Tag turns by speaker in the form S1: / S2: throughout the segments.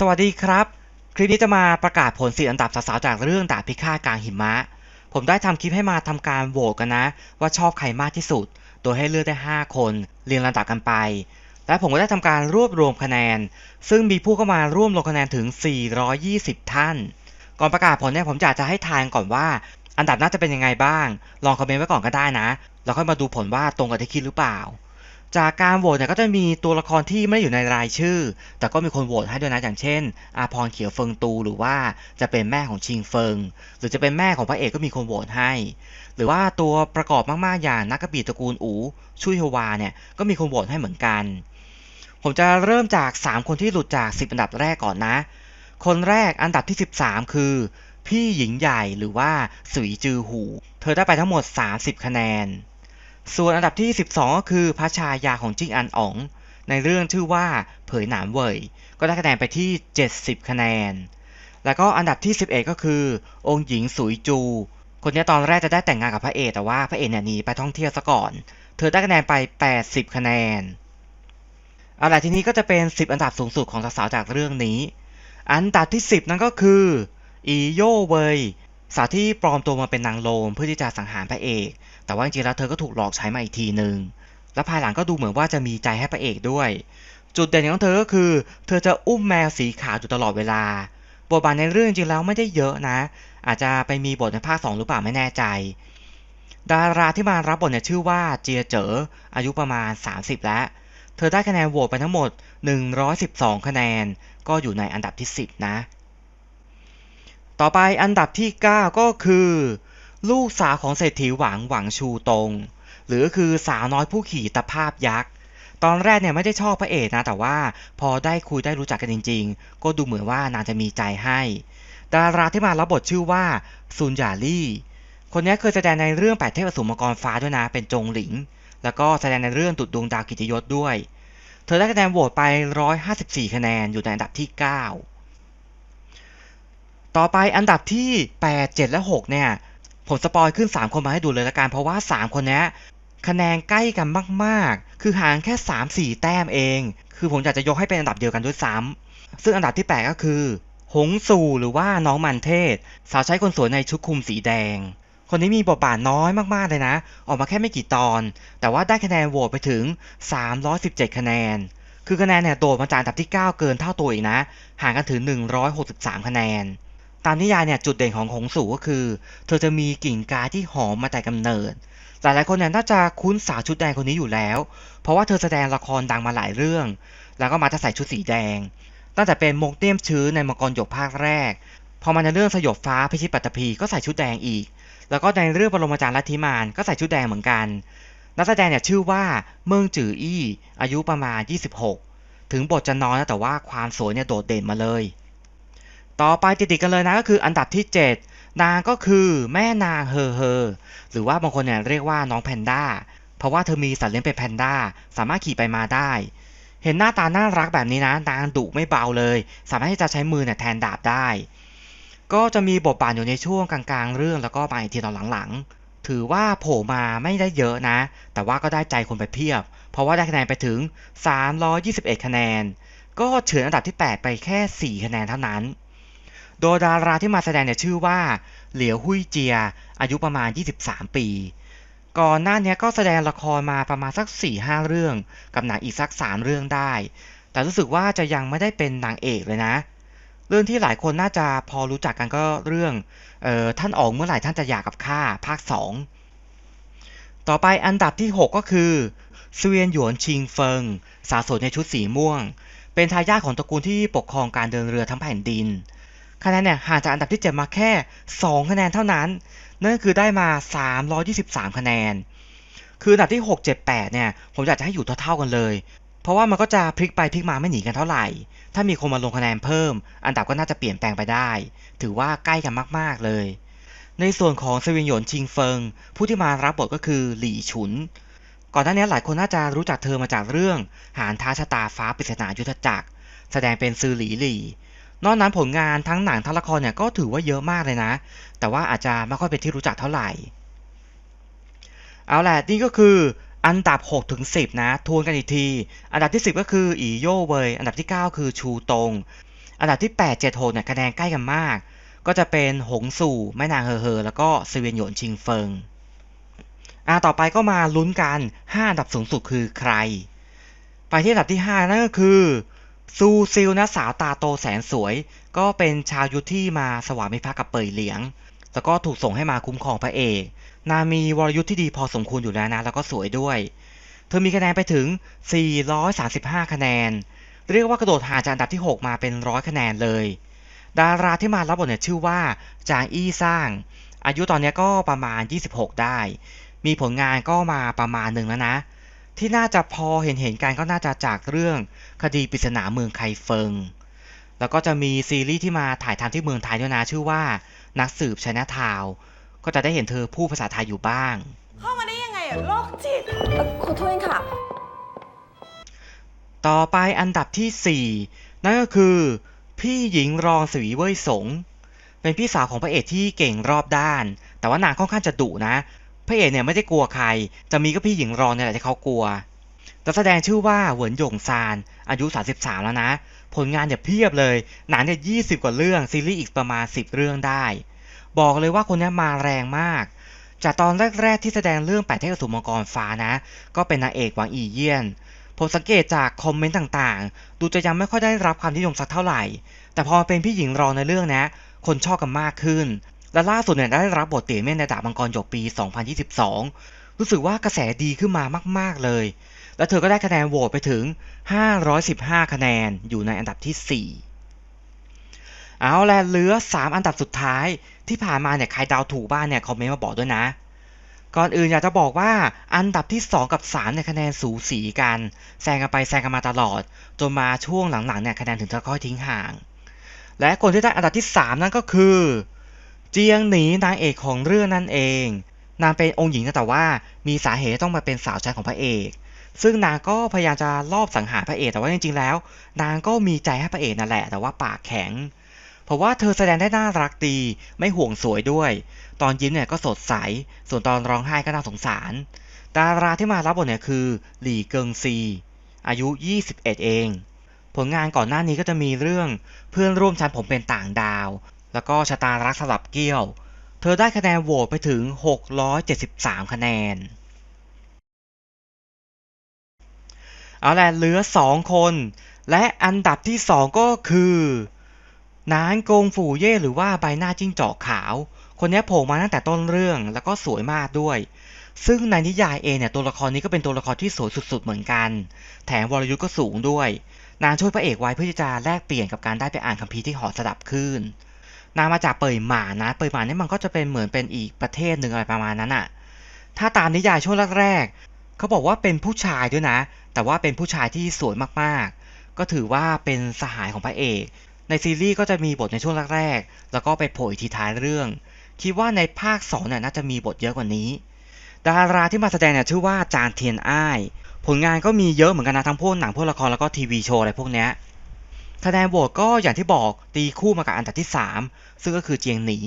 S1: สวัสดีครับ คลิปนี้จะมาประกาศผลสี่อันดับสาวๆจากเรื่องดาบพิฆาตกลางหิมะ ผมได้ทำคลิปให้มาทำการโหวตกันนะ ว่าชอบใครมากที่สุด โดยให้เลือกได้ 5 คน เรียงลำดับกันไป และผมก็ได้ทำการรวบรวมคะแนน ซึ่งมีผู้เข้ามาร่วมลงคะแนนถึง 420 ท่าน ก่อนประกาศผลเนี่ยผมอยากจะให้ทายก่อนว่า อันดับน่าจะเป็นยังไงบ้าง ลองคอมเมนต์ไว้ก่อนก็ได้นะ แล้วค่อยมาดูผลว่าตรงกับที่คิดหรือเปล่า จากการโหวตเนี่ยก็จะมีตัวละครที่ไม่ได้อยู่ในรายชื่อ แต่ก็มีคนโหวตให้ด้วยนะอย่างเช่น อาพรเขียวเฟิงตูหรือว่าจะเป็นแม่ของชิงเฟิง หรือจะเป็นแม่ของพระเอกก็มีคนโหวตให้ หรือว่าตัวประกอบมากๆอย่างนักกบีตระกูลอูชุยฮวาเนี่ยก็มีคนโหวตให้เหมือนกัน ผมจะเริ่มจาก 3 คนที่หลุดจาก 10 อันดับแรกก่อนนะ คนแรกอันดับที่ 13 คือ พี่หญิงใหญ่หรือว่าสุยจือหู เธอได้ไปทั้งหมด 30 คะแนน ส่วนอันดับที่ 12 ก็คือพระชายาของจิ้งอันอ๋อง ในเรื่องชื่อว่าเผยหนานเว่ยก็ได้คะแนนไปที่ 70 คะแนน แล้วก็อันดับที่ 11 ก็คือ องค์หญิงสุยจู คนนี้ตอนแรกจะได้แต่งงานกับพระเอกแต่ว่าพระเอกเนี่ยหนีไปท่องเที่ยวซะก่อน เธอได้คะแนนไป 80 คะแนนเอาล่ะทีนี้ก็จะเป็น 10 อันดับสูงสุดของสาวๆจากเรื่องนี้ อันดับที่ 10 นั่นก็คืออีโยเวย สาวที่ปลอมตัวมาเป็นนางโลมเพื่อที่จะสังหารพระเอก แต่ว่าจริงๆแล้วเธอก็ถูกหลอกใช้มาอีกทีหนึ่ง และภายหลังก็ดูเหมือนว่าจะมีใจให้พระเอกด้วย จุดเด่นของเธอก็คือ เธอจะอุ้มแมวสีขาวอยู่ตลอดเวลา บทบาทในเรื่องจริงๆแล้วไม่ได้เยอะนะ อาจจะไปมีบทในภาค 2 หรือเปล่าไม่แน่ใจ ดาราที่มารับบทเนี่ยชื่อว่าเจียเจ๋ออายุประมาณ 30 แล้ว เธอได้คะแนนโหวตไปทั้งหมด 112 คะแนน ก็อยู่ในอันดับที่ 10 นะ ต่อไปอันดับที่ 9 ก็คือ ลูกสาวของเศรษฐีหวังหวังชูตง หรือคือสาวน้อยผู้ขี่ตะภาพยักษ์ตอนแรกเนี่ยไม่ได้ชอบพระเอกนะ แต่ว่าพอได้คุยได้รู้จักกันจริง ๆ ก็ดูเหมือนว่านางจะมีใจให้ ดาราที่มารับบทชื่อว่าซุนหยาลี่ คนนี้เคยแสดงในเรื่องแปดเทพอสูรมังกรฟ้าด้วยนะ เป็นจงหลิง แล้วก็แสดงในเรื่องตุดดวงดาวกิจยศด้วย เธอได้คะแนนโหวตไป 154 คะแนนอยู่ในอันดับที่ 9 ต่อไปอันดับที่ 8 7 และ 6 เนี่ย ผมสปอยขึ้น 3 คนมาให้ดูเลยละกันเพราะว่า 3 คนนี้คะแนนใกล้กันมาก ๆ คือห่างแค่ 3-4 แต้มเอง คือผมอยากจะยกให้เป็นอันดับเดียวกันด้วยซ้ำซึ่งอันดับที่ 8 ก็คือ หงสู่หรือว่าน้องมันเทศ สาวใช้คนสวยในชุดคลุมสีแดง คนนี้มีบทบาทน้อยมากๆเลยนะ ออกมาแค่ไม่กี่ตอน แต่ว่าได้คะแนนโหวตไปถึง 317 คะแนน คือคะแนนเนี่ยโดดมาจากอันดับที่ 9 เกินเท่าตัวอีกนะ ห่างกันถึง 163 คะแนน ตามนิยายเนี่ยจุดเด่นของหงสูก็คือ เธอจะมีกลิ่นกายที่หอมมาแต่กำเนิด หลายๆคนเนี่ยน่าจะคุ้นสาวชุดแดงคนนี้อยู่แล้ว เพราะว่าเธอแสดงละครดังมาหลายเรื่อง แล้วก็มาจะใส่ชุดสีแดง ตั้งแต่เป็นมงเตี้ยมชื้นในมังกรหยกภาคแรก พอมาในเรื่องสยบฟ้าพิชิตปัตตภีก็ใส่ชุดแดงอีก แล้วก็ในเรื่องปรมาจารย์ลัทธิมานก็ใส่ชุดแดงเหมือนกัน นักแสดงเนี่ยชื่อว่าเมิงจืออี้อายุประมาณ 26 ถึงบทจะน้อยนะแต่ว่าความสวยเนี่ยโดดเด่นมาเลย ต่อไปติดๆกันเลยนะก็คืออันดับที่ 7 นางก็คือแม่นางเฮอเฮอหรือว่าบางคนเนี่ยเรียกว่าน้องแพนด้าเพราะว่าเธอมีสัตว์เลี้ยงเป็นแพนด้าสามารถขี่ไปมาได้ เห็นหน้าตาน่ารักแบบนี้นะนางดุไม่เบาเลย สามารถที่จะใช้มือเนี่ยแทนดาบได้ ก็จะมีบทบาทอยู่ในช่วงกลางๆ เรื่องแล้วก็มาอีกทีตอนหลังๆ ถือว่าโผล่มาไม่ได้เยอะนะ แต่ว่าก็ได้ใจคนไปเพียบ เพราะว่าได้คะแนนไปถึง 321 คะแนน ก็เฉือนอันดับที่ 8 ไปแค่ 4 คะแนนเท่านั้น โดยดาราที่มาแสดงเนี่ยชื่อว่าเหลียวหุยเจีย อายุประมาณ 23 ปี ก่อนหน้านี้ก็แสดงละครมาประมาณสัก 4-5 เรื่อง กับหนังอีกสัก 3 เรื่องได้ แต่รู้สึกว่าจะยังไม่ได้เป็นนางเอกเลยนะ เรื่องที่หลายคนน่าจะพอรู้จักกันก็เรื่องออท่านออกเมื่อไหร่ท่านจะหย่ากกับข้าภาค 2 ต่อไปอันดับที่ 6 ก็คือเสวียนหยวนชิงเฟิง สาวสดในชุดสีม่วง เป็นทายาทของตระกูลที่ปกครองการเดินเรือทั้งแผ่นดิน คะแนนเนี่ยห่างจากอันดับที่ 7 มาแค่ 2 คะแนนเท่านั้น นั่นก็คือได้มา 323 คะแนน คืออันดับที่ 6 7 8 เนี่ย ผมอยากจะให้อยู่เท่าๆกันเลย เพราะว่ามันก็จะพลิกไปพลิกมาไม่หนีกันเท่าไหร่ ถ้ามีคนมาลงคะแนนเพิ่ม อันดับก็น่าจะเปลี่ยนแปลงไปได้ ถือว่าใกล้กันมาก ๆ เลย ในส่วนของเซวินหยวนชิงเฟิง ผู้ที่มารับบทก็คือหลี่ฉุน ก่อนหน้านี้หลายคนน่าจะรู้จักเธอมาจากเรื่องหานท้าชะตาฟ้าปริศนายุทธจักร แสดงเป็นซือหลีหลี่ นอกนั้นผลงานทั้งหนังทั้งละครเนี่ยก็ถือว่าเยอะมากเลยนะ แต่ว่าอาจจะไม่ค่อยเป็นที่รู้จักเท่าไหร่ เอาแหละนี่ก็คืออันดับ6ถึง10 นะ ทวนกันอีกที อันดับที่ 10 ก็คืออีโยเวยอันดับที่ 9 คือชูตง อันดับที่ 8 7 6เนี่ยคะแนนใกล้กันมาก ก็จะเป็นหงสู่แม่นางเฮอเฮอแล้วก็ซเวียนหยวนชิงเฟิงอ่าต่อไปก็มาลุ้นกัน 5 อันดับสูงสุดคือใคร ไปที่อันดับที่ 5 นั่นก็คือ ซูซิลนะสาวตาโตแสนสวย ก็เป็นชาวยุทธที่มาสวามิภักดิ์กับเปยเหลียง แล้วก็ถูกส่งให้มาคุ้มครองพระเอก นางมีวรยุทธ์ที่ดีพอสมควรอยู่แล้วนะแล้วก็สวยด้วย เธอมีคะแนนไปถึง 435 คะแนน เรียกว่ากระโดดห่างจากอันดับที่ 6 มาเป็นร้อยคะแนนเลย ดาราที่มารับบทเนี่ยชื่อว่าจางอี้ซ่าง อายุตอนนี้ก็ประมาณ 26 ได้ มีผลงานก็มาประมาณหนึ่งแล้วนะ ที่น่าจะพอเห็นเห็นกันก็น่าจะจากเรื่อง คดีปริศนาเมืองไคเฟิง แล้วก็จะมีซีรีส์ที่มาถ่ายทำที่เมืองไทยด้วยนะชื่อว่า นักสืบชนะทาวน์ก็จะได้เห็นเธอพูดภาษาไทยอยู่บ้าง
S2: เข้ามาได้ยังไงอะโรคจิต
S3: เอ่อขอโทษค่ะ
S1: ต่อไปอันดับที่ 4 นั่นก็คือ พี่หญิงรองสวีเว่ยสง เป็นพี่สาวของพระเอกที่เก่งรอบด้าน แต่ว่านางค่อนข้างจะดุนะ พระเอกเนี่ยไม่ได้กลัวใคร จะมีก็พี่หญิงรองเนี่ยแหละที่เขากลัว นักแสดงชื่อว่าเหวินหยงซาน อายุ 33 แล้วนะ ผลงานเนี่ยเพียบเลย หนังเนี่ย20กว่าเรื่อง ซีรีส์อีกประมาณ 10 เรื่องได้ บอกเลยว่าคนนี้มาแรงมาก จากตอนแรก ๆ ที่แสดงเรื่องแปดเทพสูรมังกรฟ้านะ ก็เป็นนางเอกหวังอีเยี่ยน ผมสังเกตจากคอมเมนต์ต่างๆ ดูจะยังไม่ค่อยได้รับความนิยมสักเท่าไหร่ แต่พอเป็นพี่หญิงรองในเรื่องนะ คนชอบกันมากขึ้น และล่าสุดเนี่ยได้รับบทเตี่ยเม่นในดาบมังกรหยกปี 2022 รู้สึกว่ากระแสดีขึ้นมามาก ๆเลย และเธอก็ได้คะแนนโหวตไปถึง 515 คะแนนอยู่ในอันดับที่ 4 เอาแหละเหลือ 3 อันดับสุดท้ายที่ผ่านมาเนี่ยใครดาวถูกบ้างเนี่ยคอมเมนต์มาบอกด้วยนะ ก่อนอื่นอยากจะบอกว่าอันดับที่ 2 กับ 3 เนี่ยคะแนนสูสีกันแซงกันไปแซงกันมาตลอด จนมาช่วงหลังๆเนี่ยคะแนนถึงจะค่อยทิ้งห่าง และคนที่ได้อันดับที่ 3 นั่นก็คือ เจียงหนีนางเอกของเรื่องนั่นเองนางเป็นองค์หญิงนะแต่ว่ามีสาเหตุต้องมาเป็นสาวใช้ของพระเอก ซึ่งนางก็พยายามจะลอบสังหารพระเอกแต่ว่าจริงๆแล้ว นางก็มีใจให้พระเอกนั่นแหละ แต่ว่าปากแข็ง เพราะว่าเธอแสดงได้น่ารักดีไม่ห่วงสวยด้วย ตอนยิ้มเนี่ยก็สดใส ส่วนตอนร้องไห้ก็น่าสงสาร ดาราที่มารับบทเนี่ยคือหลี่เกิงซี อายุ 21 เอง ผลงานก่อนหน้านี้ก็จะมีเรื่องเพื่อนร่วมชั้นผมเป็นต่างดาว แล้วก็ชะตารักสลับเกี้ยว เธอได้คะแนนโหวตไปถึง 673 คะแนน เอาแหละเหลือ2คน และอันดับที่2ก็คือนานกงฝูเย่หรือว่าใบหน้าจิ้งจอกขาว คนนี้โผล่มาตั้งแต่ต้นเรื่องแล้วก็สวยมากด้วย ซึ่งในนิยายเองเนี่ยตัวละครนี้ก็เป็นตัวละครที่สวยสุดๆเหมือนกัน แถมวรยุทธ์ก็สูงด้วย นางช่วยพระเอกไว้เพื่อจะแลกเปลี่ยนกับการได้ไปอ่านคัมภีร์ที่หอสดับขึ้นนางมาจากเปยหมานะเปยหมานี่มันก็จะเป็นเหมือนเป็นอีกประเทศหนึ่งอะไรประมาณนั้นอะถ้าตามนิยายช่วงแรก เขาบอกว่าเป็นผู้ชายด้วยนะ แต่ว่าเป็นผู้ชายที่สวยมากๆ ก็ถือว่าเป็นสหายของพระเอก ในซีรีส์ก็จะมีบทในช่วงแรกๆ แล้วก็ไปโผล่อีกทีท้ายเรื่อง คิดว่าในภาค2เนี่ยน่าจะมีบทเยอะกว่านี้ ดาราที่มาแสดงเนี่ยชื่อว่าจางเทียนอ้าย ผลงานก็มีเยอะเหมือนกันนะทั้งพวกหนังพวกละครแล้วก็ทีวีโชว์อะไรพวกเนี้ยคะแนนโหวตก็อย่างที่บอกตีคู่มากับอันดับที่ 3 ซึ่งก็คือเจียงหนี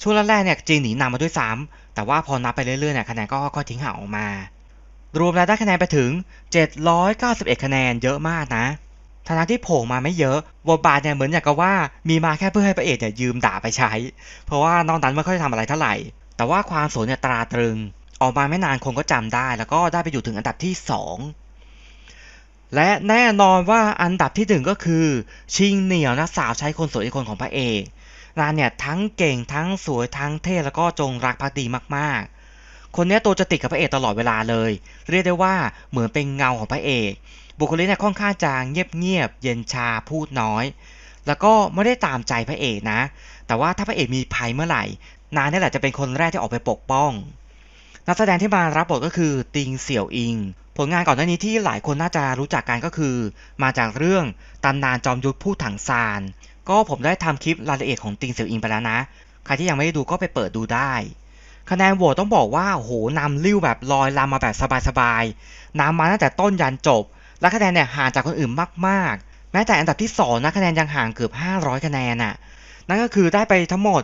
S1: ช่วงแรกๆเนี่ยเจียงหนีนำมาด้วยซ้ำแต่ว่าพอนับไปเรื่อยๆเนี่ยคะแนนก็ค่อยๆทิ้งห่างออกมา รวมแล้วได้คะแนนไปถึง 791 คะแนนเยอะมากนะทั้งที่โผล่มาไม่เยอะบทบาทเนี่ยเหมือนอย่างกับว่ามีมาแค่เพื่อให้พระเอกเนี่ยยืมด่าไปใช้ เพราะว่านอกนั้นไม่ค่อยทำอะไรเท่าไหร่ แต่ว่าความสวยเนี่ยตราตรึง ออกมาไม่นานคนก็จำได้ แล้วก็ได้ไปอยู่ถึงอันดับที่ 2 และแน่นอนว่าอันดับที่หนึ่งก็คือ ชิงเหนียวนะสาวใช้คนสวยอีกคนของพระเอกนางเนี่ยทั้งเก่งทั้งสวยทั้งเท่แล้วก็จงรักภักดีมากๆ คนนี้ตัวจะติดกับพระเอกตลอดเวลาเลย เรียกได้ว่าเหมือนเป็นเงาของพระเอก บุคลิกเนี่ยค่อนข้างจะเงียบๆเย็นชาพูดน้อย แล้วก็ไม่ได้ตามใจพระเอกนะ แต่ว่าถ้าพระเอกมีภัยเมื่อไหร่ นางนี่แหละจะเป็นคนแรกที่ออกไปปกป้อง นักแสดงที่มารับบทก็คือติงเสี่ยวอิง ผลงานก่อนหน้านี้ที่หลายคนน่าจะรู้จักกันก็คือ มาจากเรื่องตำนานจอมยุทธผู้ถังซาน ก็ผมได้ทำคลิปรายละเอียดของติงเสี่ยวอิงไปแล้วนะ ใครที่ยังไม่ได้ดูก็ไปเปิดดูได้ คะแนนโหวตต้องบอกว่าโหนำลิ้วแบบลอยลำมาแบบสบายๆนำมาตั้งแต่ต้นยันจบ และคะแนนเนี่ยห่างจากคนอื่นมากๆ แม้แต่อันดับที่2นะคะแนนยังห่างเกือบ 500 คะแนนน่ะนั่นก็คือได้ไปทั้งหมด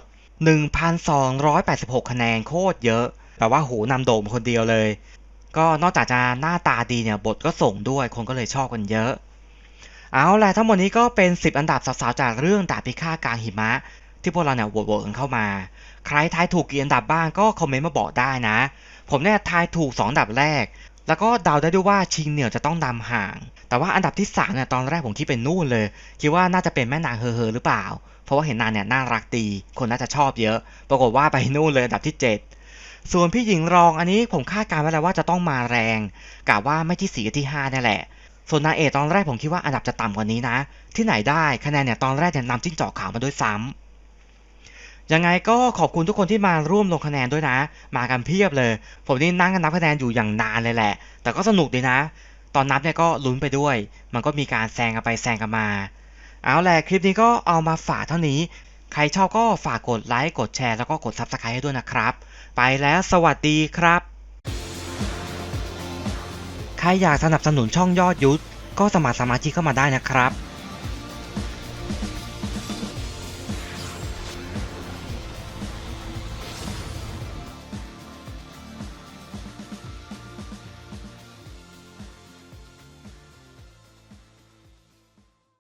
S1: 1,286 คะแนนโคตรเยอะแบบว่าโหนำโด่งคนเดียวเลย ก็นอกจากจะหน้าตาดีเนี่ยบทก็ส่งด้วยคนก็เลยชอบกันเยอะ เอาแหละทั้งหมดนี้ก็เป็น 10 อันดับสาวๆจากเรื่องดาบพิฆาตกลางหิมะ ที่พวกเราเนี่ยโหวตๆกันเข้ามา ใครทายถูกกี่อันดับบ้างก็คอมเมนต์มาบอกได้นะ ผมเนี่ยทายถูก 2 อันดับแรก แล้วก็เดาได้ด้วยว่าชิงเหนียวจะต้องนำห่าง แต่ว่าอันดับที่3เนี่ยตอนแรกผมคิดเป็นนู่นเลย คิดว่าน่าจะเป็นแม่นางเฮอเฮอหรือเปล่า เพราะว่าเห็นนางเนี่ยน่ารักดี คนน่าจะชอบเยอะ ปรากฏว่าไปนู่นเลยอันดับที่ 7ส่วนพี่หญิงรองอันนี้ผมคาดการณ์ไว้แล้วว่าจะต้องมาแรงกะว่าไม่ที่4กับที่5นี่แหละ ส่วนนางเอกตอนแรกผมคิดว่าอันดับจะต่ำกว่านี้นะ ที่ไหนได้คะแนนเนี่ยตอนแรกเนี่ยนำจิ้งจอกขาวมาด้วยซ้ำ ยังไงก็ขอบคุณทุกคนที่มาร่วมลงคะแนนด้วยนะ มากันเพียบเลย ผมนี่นั่งนับคะแนนอยู่อย่างนานเลยแหละ แต่ก็สนุกดีนะ ตอนนับเนี่ยก็ลุ้นไปด้วย มันก็มีการแซงกันไปแซงกันมา เอาแหละคลิปนี้ก็เอามาฝากเท่านี้ ใครชอบก็ฝากกดไลค์กดแชร์แล้วก็กด Subscribe ให้ด้วยนะครับ ไปแล้วสวัสดีครับ ใครอยากสนับสนุนช่องยอดยุทธก็สมัครสมาชิกเข้ามาได้นะครับ